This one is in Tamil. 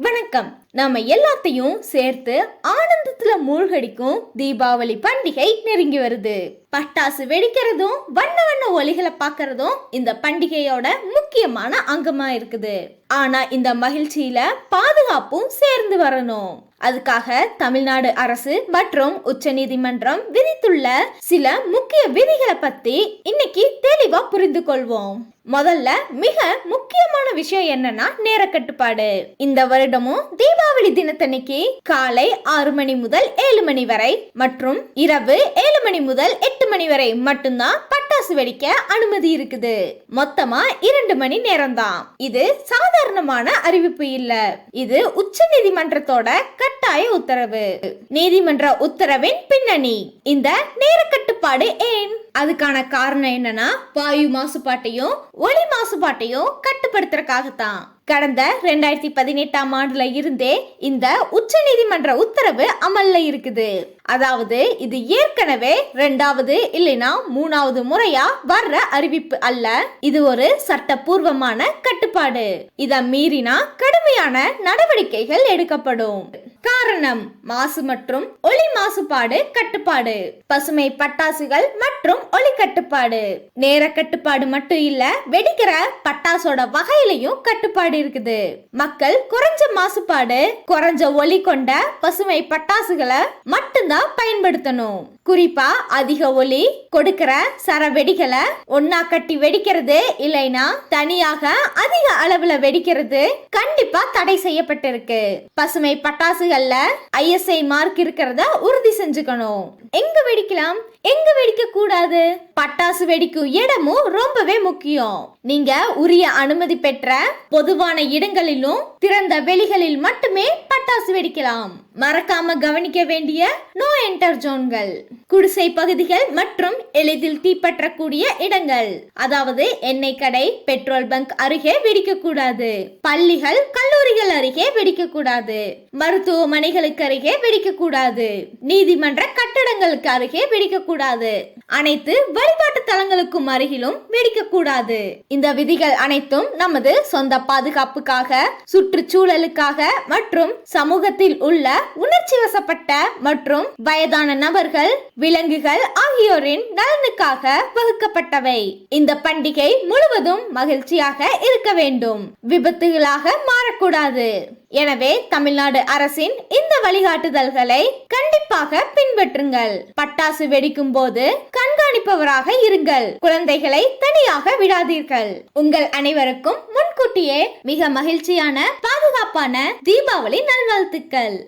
வணக்கம். நாம எல்லாத்தையும் சேர்த்து ஆனந்தத்துல மூழ்கடிக்கும் தீபாவளி பண்டிகை நெருங்கி வருது. பட்டாசு வெடிக்கிறதும் வண்ண வண்ண ஒளிகளை பார்க்கறதும் இந்த பண்டிகையோட முக்கியமான அங்கமா இருக்குது. ஆனா இந்த மகிழ்ச்சியில பாதுகாப்பும் சேர்ந்து வரணும். அதுக்காக தமிழ்நாடு அரசு மற்றும் உச்சநீதிமன்றம் விதித்துள்ள சில முக்கிய விதிகளை பத்தி இன்னைக்கு தெளிவா புரிந்து கொள்வோம். முதல்ல மிக முக்கியமான விஷயம் என்னன்னா நேர கட்டுப்பாடு இந்த வருடமும் தீபாவளி தினத்தன்னைக்கு காலை ஆறு மணி முதல் ஏழு மணி வரை மற்றும் இரவு ஏழு மணி முதல் எட்டு மணி வரை மட்டும்தான் பட்டாசு வெடிக்க அனுமதி இருக்குது. மொத்தமா இரண்டு மணி நேரம் தான் இது சாதாரணமான அறிவிப்பு இல்ல. இது உச்ச நீதிமன்றத்தோட கட்டாய உத்தரவு. நீதிமன்ற உத்தரவின் பின்னணி. இந்த நேர கட்டுப்பாடு ஏன்? அதுக்கான காரணம் என்னன்னா வாயு மாசுபாட்டையும் ஒளி மாசுபாட்டையும் கட்டுப்படுத்துறதுக்காகத்தான். கடந்த ரெண்டாயிரத்தி பதினெட்டாம் ஆண்டுல இருந்தே இந்த உச்ச நீதிமன்ற உத்தரவு அமல்ல இருக்குது. அதாவது இது ஏற்கனவே ரெண்டாவது இல்லைனா மூணாவது முறை முறையா வர்ற அறிவிப்பு அல்ல. இது ஒரு சட்டப்பூர்வமான கட்டுப்பாடு. இத மீறினா கடுமையான நடவடிக்கைகள் எடுக்கப்படும். காரணம் மாசு மற்றும் ஒளி மாசுபாடு கட்டுப்பாடு. பசுமை பட்டாசுகள் மற்றும் ஒளி கட்டுப்பாடு. நேர கட்டுப்பாடு மட்டும் இல்ல வெடிக்கிற பட்டாசோட வகையிலையும் கட்டுப்பாடு இருக்குது. மக்கள் குறைஞ்ச மாசுபாடு குறைஞ்ச ஒளி கொண்ட பசுமை பட்டாசுகளை மட்டும்தான் பயன்படுத்தணும். குறிப்பா அதிக ஒலி கொடுக்கிற சர வெடிகளை ஒன்னா கட்டி வெடிக்கிறது இல்லைனா தனியாக அதிக அளவுல வெடிக்கிறது கண்டிப்பா தடை செய்யப்பட்டிருக்கு. பசுமை பட்டாசுகள்ல ஐஎஸ்ஐ மார்க் இருக்கிறத உறுதி செஞ்சுக்கணும். எங்க வெடிக்கலாம்? எங்க வெடிக்க கூடாது? பட்டாசு வெடிக்கும் இடமும் ரொம்பவே முக்கியம். நீங்க உரிய அனுமதி பெற்ற பொதுவான இடங்களிலும் திறந்த வெளிகளில் மட்டுமே பட்டாசு வெடிக்கலாம். மறக்காம கவனிக்க வேண்டிய நோ என்டர் ஜோன்கள். குடிசை பகுதிகள் மற்றும் எளிதில் தீப்பற்றக்கூடிய இடங்கள். அதாவது எண்ணெய் கடை பெட்ரோல் பங்க் அருகே வெடிக்க கூடாது. பள்ளிகள் கல்லூரிகள் அருகே வெடிக்க கூடாது மருத்துவமனைகளுக்கு அருகே வெடிக்க கூடாது நீதிமன்ற கட்டடங்களுக்கு அருகே வெடிக்க கூடாது அனைத்து வழிபாட்டு தலங்களுக்கும் அருகிலும் வெடிக்க கூடாது இந்த விதிகள் அனைத்தும் நமது சொந்த பாதுகாப்புக்காக சுற்றுச்சூழலுக்காக மற்றும் சமூகத்தில் உள்ள உணர்ச்சி வசப்பட்ட மற்றும் வயதான நபர்கள் விலங்குகள் ஆகியோரின் நலனுக்காக வகுக்கப்பட்டவை. இந்த பண்டிகை முழுவதும் மகிழ்ச்சியாக இருக்க வேண்டும். விபத்துகளாக மாறக்கூடாது. எனவே தமிழ்நாடு அரசின் இந்த வழிகாட்டுதல்களை கண்டிப்பாக பின்பற்றுங்கள். பட்டாசு வெடிக்கும் போது கண்காணிப்பவராக இருங்கள். குழந்தைகளை தனியாக விடாதீர்கள். உங்கள் அனைவருக்கும் முன்கூட்டியே மிக மகிழ்ச்சியான பாதுகாப்பான தீபாவளி நல்வாழ்த்துக்கள்.